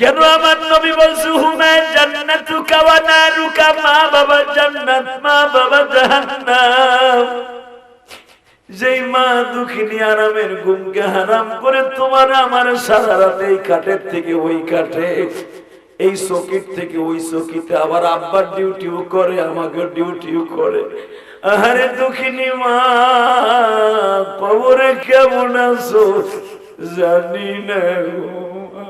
কেন আমার নবী বলছে হুমায় জান্নাতু কাওয়ানা রুকা মা বাবা জান্নাত, মা বাবা জাহান্নাম। যেই মা দুঃখিনী আরামের ঘুমকে হারাম করে তোমার আমার সারা রাত এই কাঠের থেকে ওই কাঠে, এই চকির থেকে ওই চকিতে আবার আব্বার ডিউটিও করে আমাকে ডিউটিও করে। আহারে দুঃখিনী মা কবরে কেমন আছো? জানি না গো মা।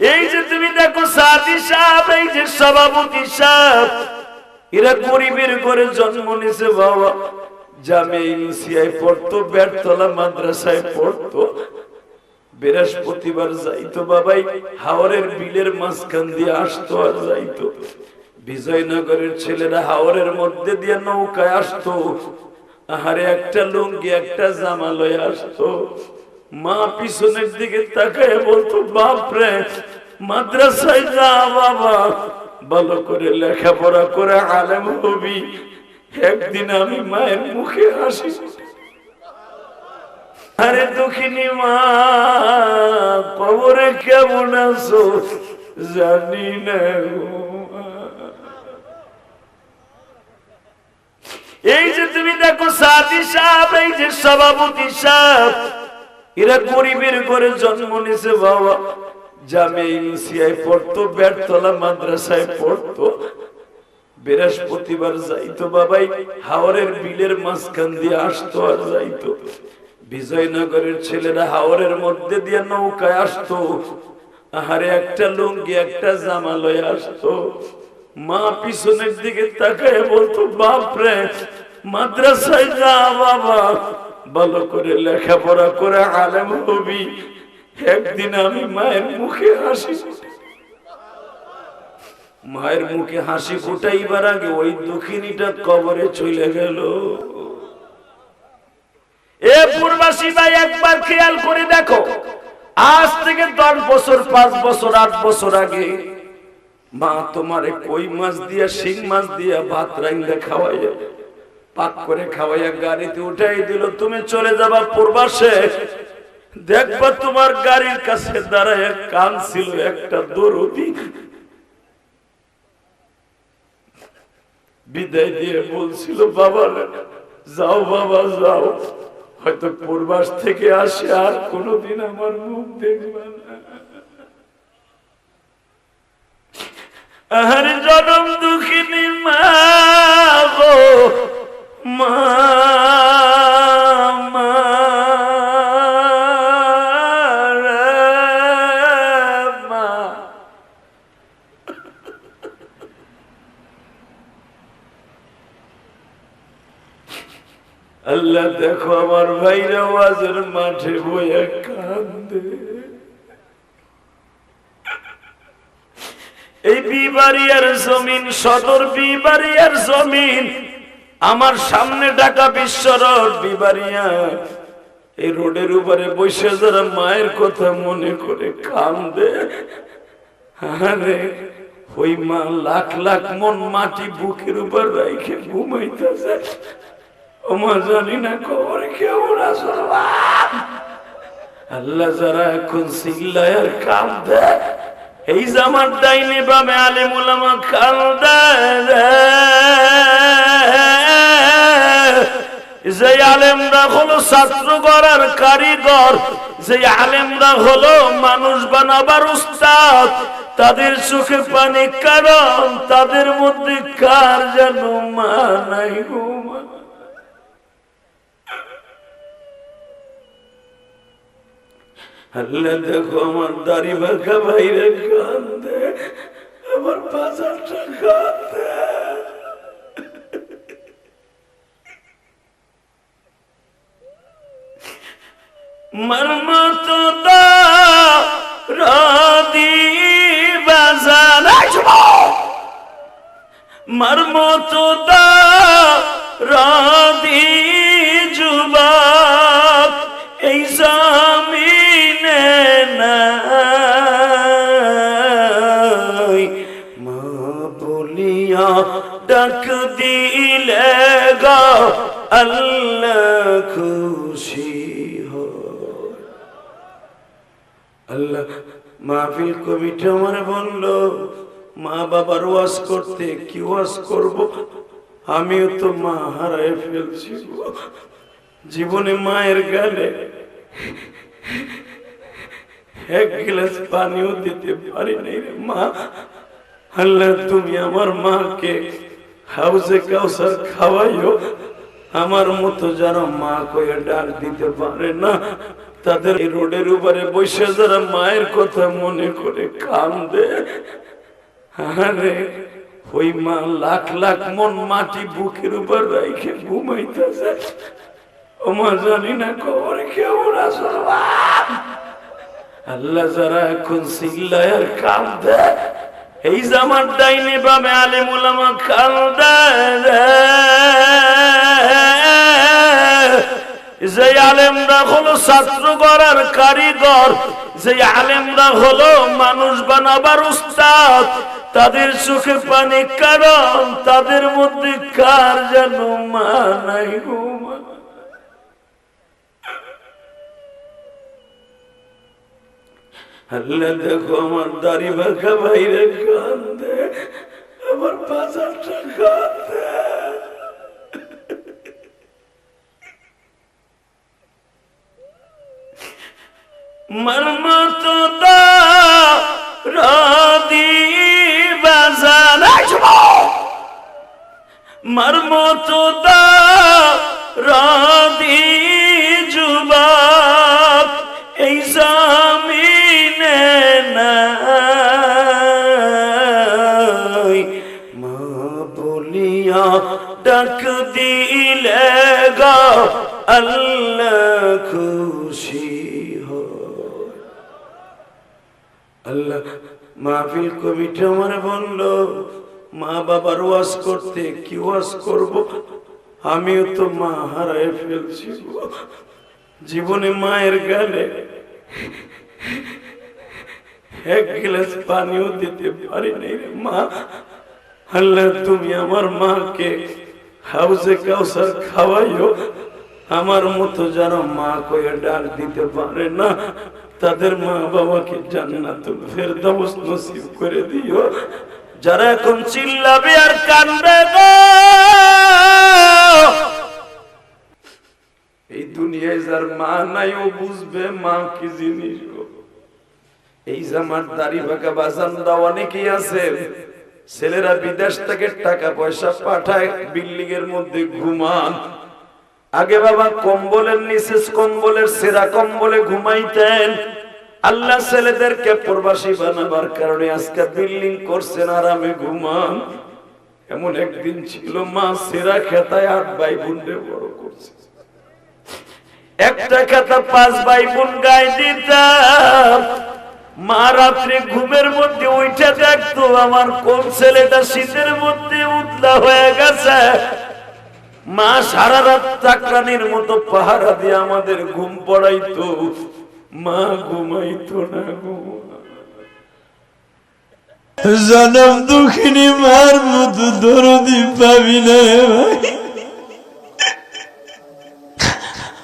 এই যে তুমি দেখো সাদি সাহেব, এই যে সভাপতি সাহেব, এরা গরিবের ঘরে জন্ম নিছে বাবা। জামে ইউসিআই পড়তো, বেড়তলা মাদ্রাসায় পড়তো। বৃহস্পতিবার যাইতো বাবাই, হাওরের বিলের মাঝখান দিয়ে আসতো আর যাইতো। বিজয়নগরের ছেলেরা হাওরের মধ্যে দিয়ে নৌকায় আসতো। আহারে একটা লুঙ্গি, একটা জামা লয়ে আসতো। মা পিছনের দিকে তাকায় বলতো, বাপরে, মাদ্রাসায় যা বাবা। ভালো করে লেখাপড়া করে আলেম হবি। একদিন আমি মায়ের মুখে হাসি আরে দুঃখিনী মা, কবরে কেমন আছো? জানি না এই যে তুমি দেখো সাদি সাহেব, এই যে সভাপতি সাহেব এরা গরিবের ঘরে জন্ম নিছে বাবা। জামে ইউসিআই পড়তো, বেড়তলা মাদ্রাসায় পড়তো। বৃহস্পতিবার যাইতো, বাবাই হাওরের বিলের মাঝখান দিয়ে আসতো আর যাইতো। বিজয়নগরের ছেলেরা হাওরের মধ্যে দিয়ে নৌকায় আসতো। আহারে, একটা লুঙ্গি, একটা জামা লয়ে আসতো। মা পিছনের দিকে তাকায় বলতো, বাপরে মাদ্রাসায় যা বাবা, ভালো করে লেখাপড়া করে আলেম হবি। একদিন আমি মায়ের মুখে হাসি মায়ের মুখে হাসি ফুটাইবার আগে ওই দুঃখিনীটা কবরে চলে গেল। এ পূর্বাসী ভাই, একবার খেয়াল করে দেখো। আজ থেকে দশ বছর, পাঁচ বছর, আট বছর আগে মা তোমারে কই মাছ দিয়া, শিং মাছ দিয়া ভাত রাইন্দা খাওয়াইয়া পাক করে খাওয়াইয়া গাড়িতে উঠাই দিল, তুমি চলে যাবা পূর্বাসে। দেখবা তোমার গাড়ির কাছে দাঁড়ায় কান ছিল একটা দরদি। বিদায় দিয়ে বলছিল, বাবা, যাও বাবা, যাও। হয়তো পূর্বাস থেকে আসে আর কোনোদিন আমার মুখ দেখবে না। আহার জনম দুঃখিনী মা। এই বিবারিয়ার জমিন, সদর বিবারিয়ার জমিন, আমার সামনে ঢাকা বিশ্ব রোড বিবারিয়া এই রোডের উপরে বসে যারা মায়ের কথা মনে করে কান্দে ওই মা লাখ লাখ মন মাটি বুকের উপর রাইখে ঘুমাইতেছে। ও মা জানি না খবর কেমন আসল আল্লাহ যারা এখন সিল্লায় আর কান্দে এই জামার ডাইনে বামে আলেম ওলামা কান্দে যে আলেমরা হলো ছাত্র গড়ার কারিগর যে আলেমরা হলো মানুষ বানাবার উস্তাদ, তাদের চোখে পানি কারণ তাদের মধ্যে কার যেন মা নাই মা আল্লাহ দেখো আমার দাড়ি বাঁকা বাইরে কান্দে, আমার বাজারটা কান্দে। মর্মত রাদি বাজার মর্মত রাদি ডাক দিলে আল্লাহ খুশি হয় আল্লাহ মাহফিল কমিটি আমার বলল, মা বাবার ওয়াজ করতে কি ওয়াজ করব? আমিও তো মা হারায় ফেলছি জীবনে মায়ের গালে এক গ্লাস পানিও দিতে পারি নাই মা। আল্লাহ তুমি আমার মাকে হাউসে কাউসার খাওয়াইও, আমার মতো যারা মা কয়ে ডাক দিতে পারে না। তাদের এই রোডের উপরে বসে যারা মায়ের কথা মনে করে কান্দে। আরে, ওই মা লাখ লাখ মন মাটি বুকের উপর রাইখে ঘুমাইতেছে। ও মা জানি না কবরে কেমন আসল আল্লাহ যারা এখন সিল্লায় আর কান্দে। এই জামার ডাইনে বামে আলে মোলামা কান্দে যে আলেমরা হলো ছাত্র গড়ার কারিগর, যে আলেমরা হলো মানুষ বানাবার উস্তাদ, তাদের চোখে পানি কারণ, তাদের মধ্যে কার যেন মা নাই গো। আল্লাহ দেখো আমার দাড়ি বাঁকা বাইরে কান্দে আমার বাজারটা কান্দে মর্মত দা বাজার রাদি দিলে খুশি আল্লাহ মাহফিল কমিটি আমার মা বাবার করতে কি করব? আমিও তো মা হারায় ফেলছি জীবনে মায়ের গালে এক গ্লাস পানিও দিতে পারি নাই মা। আল্লাহ তুমি আমার মাকে হাউসে কাউসার খাওয়াইও। আমার মতো যারা মা কয়ে ডাক দিতে পারে না, তাদের মা বাবাকে জান্নাতুল ফেরদাউস নসিব করে দিও। যারা এখন চিল্লাবে আর কান্দবে গো এই দুনিয়ায় যার মা নাই, ও বুঝবে মা কি জিনিস এই জামার দাড়ি বাঁকা বাজানরা অনেকেই আছে ছেলেরা বিদেশ থেকে টাকা পয়সা পাঠায় বিল্ডিং এর মধ্যে ঘুমান। আগে বাবা কম্বলের নিচে, কম্বলের সেরা কম্বলে ঘুমাইতেন। আল্লাহ ছেলেদেরকে প্রবাসী বানাবার কারণে আজকে বিল্ডিং করছেন, আরামে ঘুমান। এমন একদিন ছিল, মা সেরা খেতায় আট ভাই বোনরে বড় করছে। একটা খেতা পাঁচ ভাই বোন গায়ে দিতাম। মা রাত্রে ঘুমের মধ্যে উঠে দেখতো আমার কোন ছেলেটা শীতের মধ্যে উতলা হয়ে গেছে। মা সারা রাত চাকরানির মতো পাহারা দিয়ে আমাদের ঘুম পড়াইতো। মা ঘুমাইতো না জনম দুঃখিনী মার মতো দরদি পাবি না ভাই।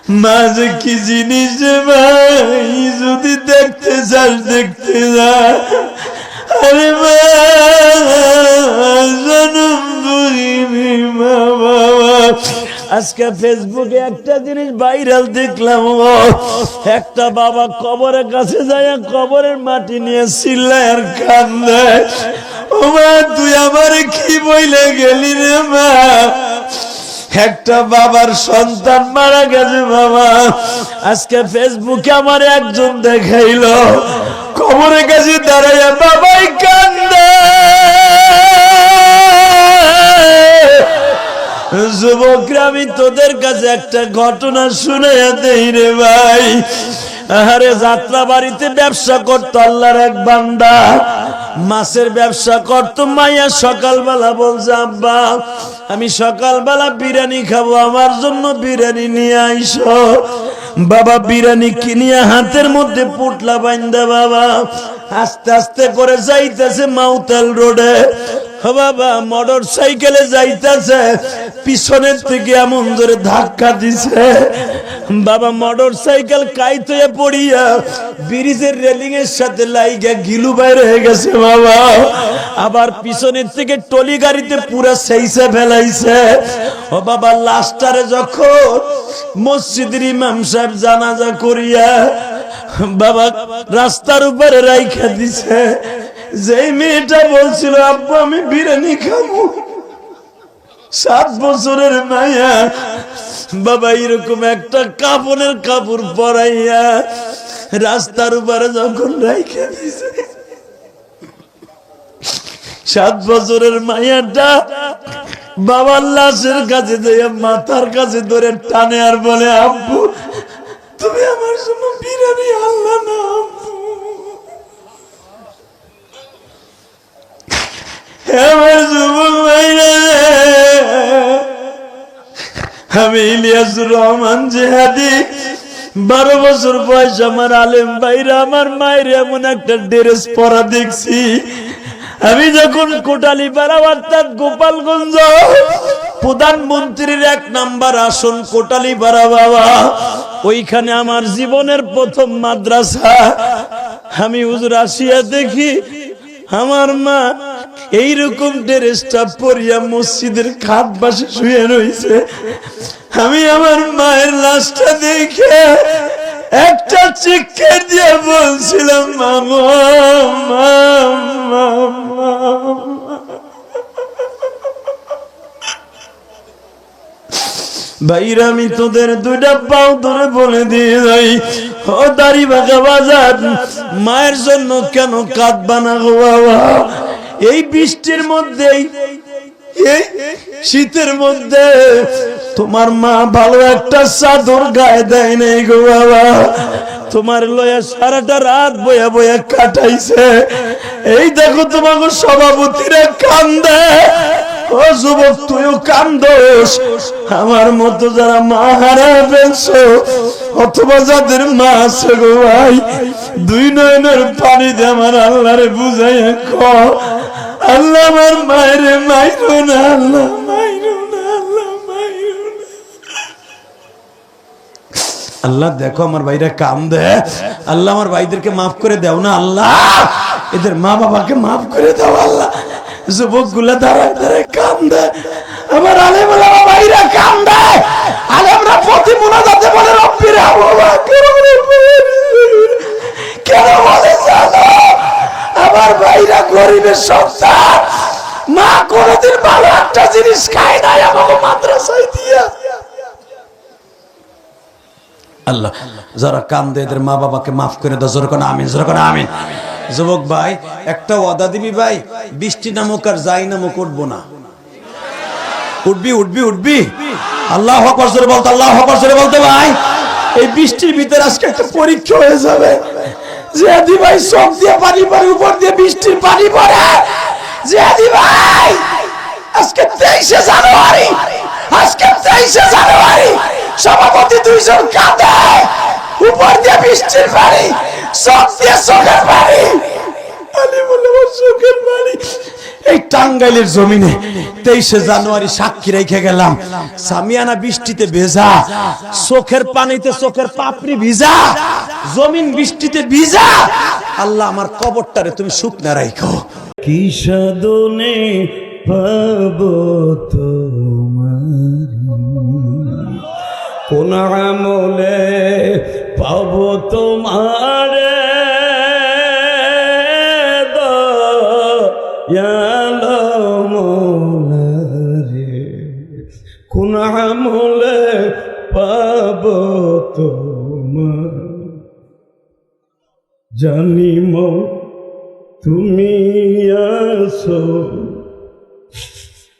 মা যে কি জিনিস ভাই, যদি দেখতে চাস দেখতে যা। আরে মা, জনম আজকে ফেসবুকে একটা জিনিস ভাইরাল দেখলাম একটা বাবা কবরের কাছে যায়, কবরের মাটি নিয়ে চিল্লায় আর কান্দে ও মা, তুই আমার কি বইলে গেলি রে মা? একটা বাবার সন্তান মারা গেছে, বাবা। আজকে ফেসবুকে আমার একজন দেখাইল। কবরে কাছে দাঁড়াইয়া বাবাই কান্দে। যুবকরা, আমি তোদের কাছে একটা ঘটনা শুনে দেই রে ভাই। আরে যাত্রা বাড়িতে ব্যবসা করতো আল্লাহর এক বান্দা। মাছের ব্যবসা করতো, মাইয়া সকালবেলা বলছে, আব্বা, আমি সকালবেলা বিরিয়ানি খাব, আমার জন্য বিরিয়ানি নিয়ে আইসো। বাবা, বিরিয়ানি কিনিয়া হাতের মধ্যে পুটলা বাইন্দা বাবা। আস্তে আস্তে করে যাইতেছে মাউতাল রোডে। বাবা, মোটর সাইকেলে যাইতেছে, পিছনের থেকে এমন জোরে ধাক্কা দিছে। বাবা, মোটর সাইকেল কাইতে পড়িয়া ব্রিজের রেলিং এর সাথে লাইগা গিলু বাইরে হয়ে গেছে বাবা। আবার পিছনের থেকে টলি গাড়িতে পুরা সেইসে ফেলাইছে। ও বাবা, লাস্টারে যখন মসজিদের ইমাম সাহেব জানাজা করিয়া বাবা রাস্তার উপরে রাইখা দিছে যেই মেয়েটা বলছিল, আব্বু, আমি বিরিয়ানি খাব। সাত বছরের মায়া, বাবা এরকম একটা কাপড়ের কাপড় পরাইয়া রাস্তার উপরে যখন রাইখা দিছে। সাত বছরের মায়াটা বাবার লাশের কাছে দিয়ে মাথার কাছে ধরে টানে আর বলে, আব্বু, তুমি আমার জন্য বিরিয়ানি আল্লাহ না আব্বু আমার যুবক ভাইরা রে। আমি ইলিয়াসুর রহমান জেহাদি বারো বছর বয়স আমার আলেম ভাইরা আমার মায়ের এমন একটা ড্রেস পরা দেখছি আমি যখন কোটালি পাড়া অর্থাৎ গোপালগঞ্জ প্রধানমন্ত্রীর এক নাম্বার আসন কোটালি পাড়া বাবা ওইখানে আমার জীবনের প্রথম মাদ্রাসা, আমি হুজুর আসিয়া দেখি, আমার মা এইরকম ড্রেসটা পরিয়া মসজিদের খাট বাসে শুয়ে রয়েছে আমি আমার মায়ের লাশটা দেখে একটা চিৎকার দিয়ে বলছিলাম, মামা। ভাইরা, আমি তোদের দুইটা পাও ধরে বলে দিয়ে যাই। ও দাড়ি বাজার, মায়ের জন্য কেন কাঁদবা না গো এই বৃষ্টির মধ্যে শীতের মধ্যে তোমার মা ভালো একটা চাদর গায়ে দেয় নাই গো বাবা। তোমার লয়া সারাটা রাত বয়া বয়া কাটাইছে। এই দেখো তোমাকে সভাপতিরা কান্দে। ও যুবক কান্দোস। আমার মতো যারা মা হারা অথবা যাদের মা আছে গো ভাই, দুই নয়নের পানি দিয়ে আমার আল্লাহ আমার না, আল্লাহ আল্লাহ দেখো আমার ভাইরা কাম দে আল্লাহ আমার ভাইদেরকে মাফ করে দেও না, আল্লাহ। এদের মা বাবাকে মাফ করে দাও, আল্লাহ। যুবকগুলা দাঁড়ায় দাঁড়ায় কাম দে আমার আলেম আলামা ভাইরা কাম দে আলেমরা প্রতি বলে, রব্বির কেন বলে জানো? আমার গরিবের মা ভালো একটা জিনিস খায় নাই, আমাকে মাদ্রাসায় আল্লাহ, যারা কান্দে, এদের মা বাবাকে মাফ করে দাও। জোর করে আমিন, জোর আমিন। যুবক ভাই, একটা ওয়াদা দিবি ভাই? বৃষ্টি নামক আর যাই নামক, উঠবো না। উঠবি উঠবি উঠবি। আল্লাহ হকর জোরে বলতো, আল্লাহ হকর জোরে বলতে ভাই। এই বৃষ্টির ভিতরে আজকে একটা পরীক্ষা হয়ে যাবে। জিয়াদি ভাই সব দিয়ে পানি পড়ে, উপর দিয়ে বৃষ্টির পানি পড়ে। জিয়াদি ভাই, আজকে তেইশে জানুয়ারি, আজকে তেইশে জানুয়ারি, সভাপতি দুইজন কাঁদে। উপর দিয়ে বৃষ্টির পানি সব দিয়ে চোখের পানি। আমার টাঙ্গাইলের জমিনে তেইশে জানুয়ারি সাক্ষী রেখে গেলাম। সামিয়ানা বৃষ্টিতে ভেজা, চোখের পানিতে চোখের পাপড়ি ভিজা, জমিন বৃষ্টিতে ভিজা। আল্লাহ আমার কবরটারে তুমি শুকনা রাখো কি পাব তোমার। কোন আমলে পাব তোমার কোন আমলে পাব তোমার? জানিম তুমি আসো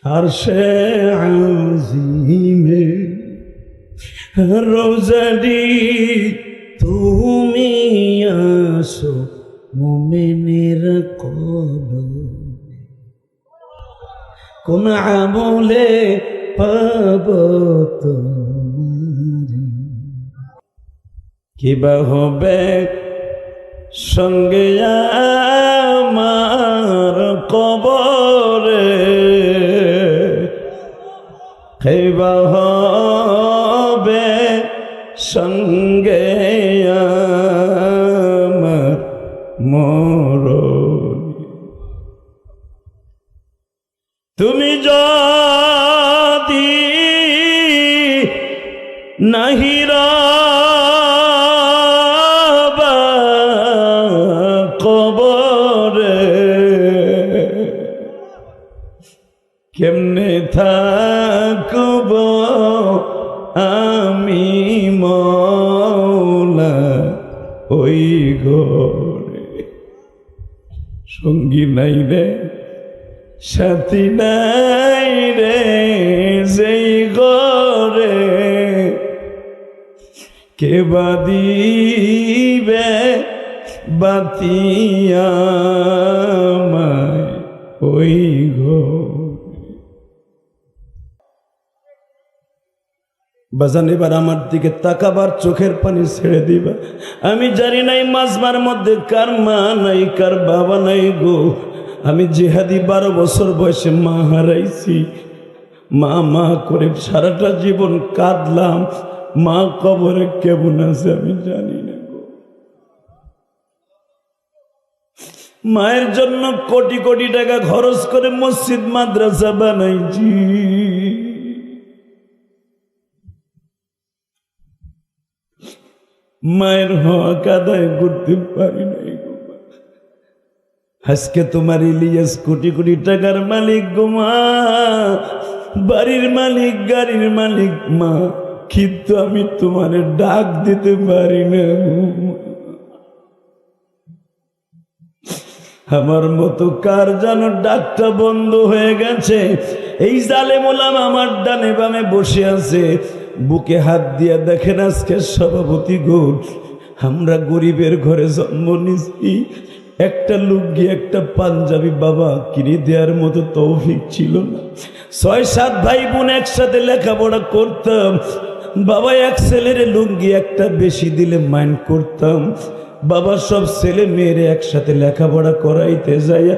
আর সে আজিমে রোজারি তুমি আসো মোমেনের কদম কোন আমলে পাব কিবা হবে সঙ্গে আমার কবরে? কিবা হবে সঙ্গে আমার মরণ? তুমি যদি নাহিরা কবরে কেমনে থাকব আমি মৌলা ওই ঘরে? সঙ্গী নাই রে। সাথী নাই রে সেই ঘরে কে বাদিবে বাতিয়া ওই ঘরে? বাজান, এবার আমার দিকে তাকাবার চোখের পানি ছেড়ে দিবা। আমি জানি নাই মাঝবার মধ্যে কার মা নাই, কার বাবা নাই গো। আমি জেহাদি বারো বছর বয়সে মা হারাইছি। মা মা করে সারাটা জীবন কাঁদলাম। মা কবরে কেমন আছে আমি জানি না মায়ের জন্য কোটি কোটি টাকা খরচ করে মসজিদ, মাদ্রাসা বানাইছি। মায়ের হওয়া কাদায় করতে পারি নাই। আজকে তোমার ইলিয়াস কোটি কোটি টাকার মালিক গো মা। বাড়ির মালিক, গাড়ির মালিক মা। কিন্তু আমি তোমার ডাক দিতে পারি না আমার মতো কার যেন ডাকটা বন্ধ হয়ে গেছে? এই জালে মোলাম আমার ডানে বামে বসে আছে। বুকে হাত দিয়ে দেখেন আজকে সভাপতি গোট আমরা গরিবের ঘরে জন্ম নিছি। একটা লুঙ্গি একটা পাঞ্জাবি বাবা কিনে দেওয়ার মতো তৌফিক ছিল না। ছয়, সাত ভাই বোন একসাথে লেখাপড়া করতাম। বাবা এক ছেলের লুঙ্গি একটা বেশি দিলে মাইন্ড করতাম। বাবা সব ছেলে মেয়েরে একসাথে লেখাপড়া করাইতে যাইয়া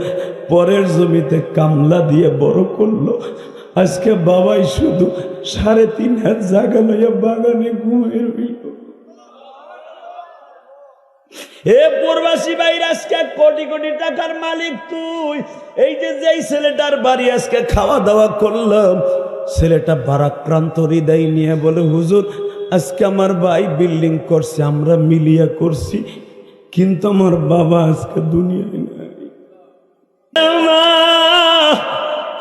পরের জমিতে কামলা দিয়ে বড় করল। আজকে বাবাই শুধু সাড়ে তিন হাত জায়গা লইয়া বাগানে ঘুমিয়ে রইল। এ প্রবাসী ভাইর, আজকে কোটি কোটি টাকার মালিক তুই। এই যে যেই ছেলেটার বাড়ি আজকে খাওয়া দাওয়া করলাম, ছেলেটা বারাক্রান্ত হৃদয় নিয়ে বলে, হুজুর, আজকে আমার ভাই বিল্ডিং করছে, আমরা মিলিয়া করছি, কিন্তু আমার বাবা আজকে দুনিয়ায় নাই।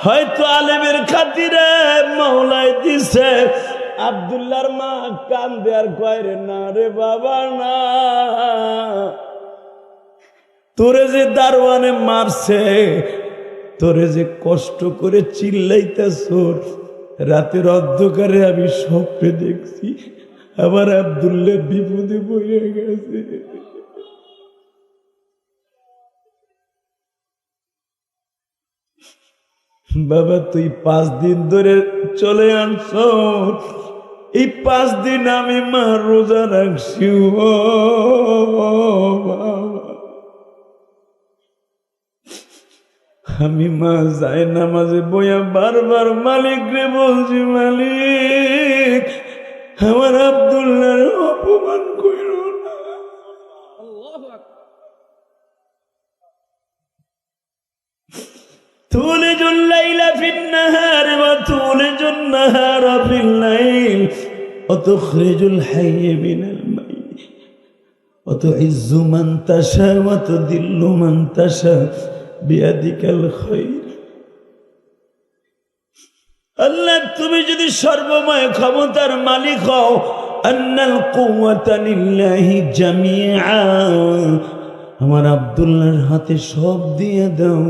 হয়তো আলেমের খাতিরে মৌলাই দিছে আবদুল্লার মা কান দেয়ার কয় রে, না রে বাবা, না। তোরে যে দারোয়ানে মারছে, তোরে যে কষ্ট করে চিল্লাইতেছ, রাতের অন্ধকারে আমি স্বপ্নে দেখছি আবার আবদুল্লা বিপদে বইয়ে গেছে। বাবা, তুই পাঁচ দিন ধরে চলে আনছ। এই পাঁচ দিন আমি মা রোজা রাখছি আমি মা যাই নামাজে বইয়া বারবার মালিক রে বলছি, মালিক, আমার আবদুল্লার অপমান تولج الليل في النهار وتولج النهار في الليل وتخرج الحي من الميت وتعز من تشاء وتذل من تشاء بيدك الخير আল্লাহ তুমি যদি সর্বময় ক্ষমতার মালিক হও আন্নাল কুওয়াতা লিল্লাহি জামিআ আমার আব্দুল্লাহর হাতে সব দিয়ে দাও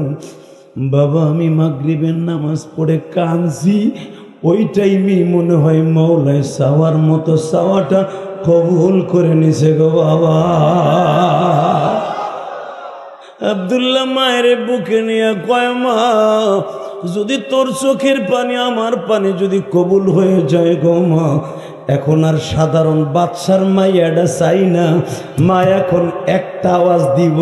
বাবা, আমি মাগরিবের নামাজ পড়ে কাঁদছি। ওই টাইমেই মনে হয় মৌলায় সাওয়ার মতো সাওয়াটা কবুল করে নিছে গো বাবা। আবদুল্লাহ মায়ের বুকে নিয়ে কয়, মা, যদি তোর চোখের পানি আমার পানি যদি কবুল হয়ে যায় গো মা এখন আর সাধারণ বাচ্চার মাইয়াটা চাই না। মা এখন একটা আওয়াজ দিব।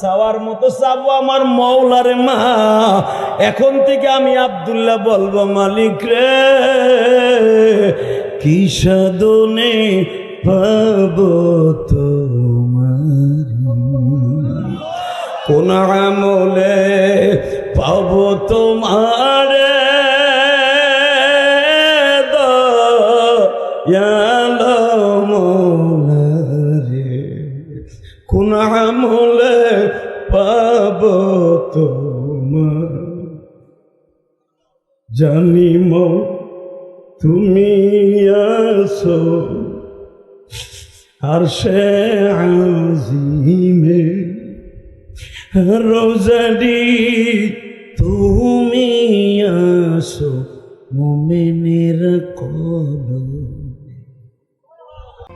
চাওয়ার মতো চাবো আমার মৌলারে মা। এখন থেকে আমি আবদুল্লাহ বলব, মালিক রে, কি সাধনে পাব তোমার? কোন আমলে পাব তোমার? রে কোন আমলে পাব তোমার? জানিম তুমি আসো আর সে আজিমে রোজারি তুমি আসো মোমেনের কলম